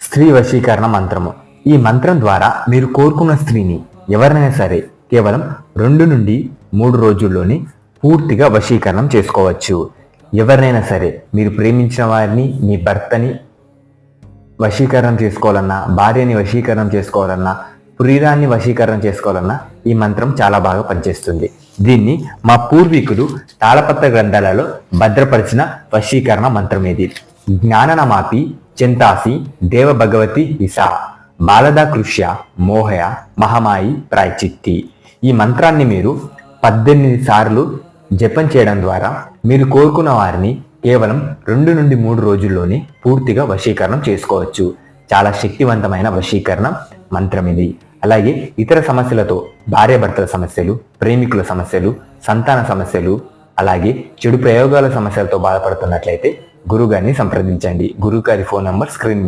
స్త్రీ వశీకరణ మంత్రము. ఈ మంత్రం ద్వారా మీరు కోరుకున్న స్త్రీని ఎవరినైనా సరే కేవలం రెండు నుండి మూడు రోజుల్లోనే పూర్తిగా వశీకరణం చేసుకోవచ్చు. ఎవరినైనా సరే మీరు ప్రేమించిన వారిని మీ భర్తని వశీకరణం చేసుకోవాలన్నా భార్యని వశీకరణం చేసుకోవాలన్నా ప్రియురాన్ని వశీకరణం చేసుకోవాలన్నా ఈ మంత్రం చాలా బాగా పనిచేస్తుంది. దీన్ని మా పూర్వీకులు తాళపత్ర గ్రంథాలలో భద్రపరిచిన వశీకరణ మంత్రం ఇది. జ్ఞాననమాపి చింతాసి దేవ భగవతి హిసా బాలద కృష్య మోహయ మహమాయి ప్రాయచిత్తి. ఈ మంత్రాన్ని మీరు పద్దెనిమిది సార్లు జపం చేయడం ద్వారా మీరు కోరుకున్న వారిని కేవలం రెండు నుండి మూడు రోజుల్లోనే పూర్తిగా వశీకరణం చేసుకోవచ్చు. చాలా శక్తివంతమైన వశీకరణ మంత్రం ఇది. అలాగే ఇతర సమస్యలతో భార్యాభర్తల సమస్యలు ప్రేమికుల సమస్యలు సంతాన సమస్యలు అలాగే చెడు ప్రయోగాల సమస్యలతో బాధపడుతున్నట్లయితే గురుగారిని సంప్రదించండి. గురుగారి ఫోన్ నంబర్ స్క్రీన్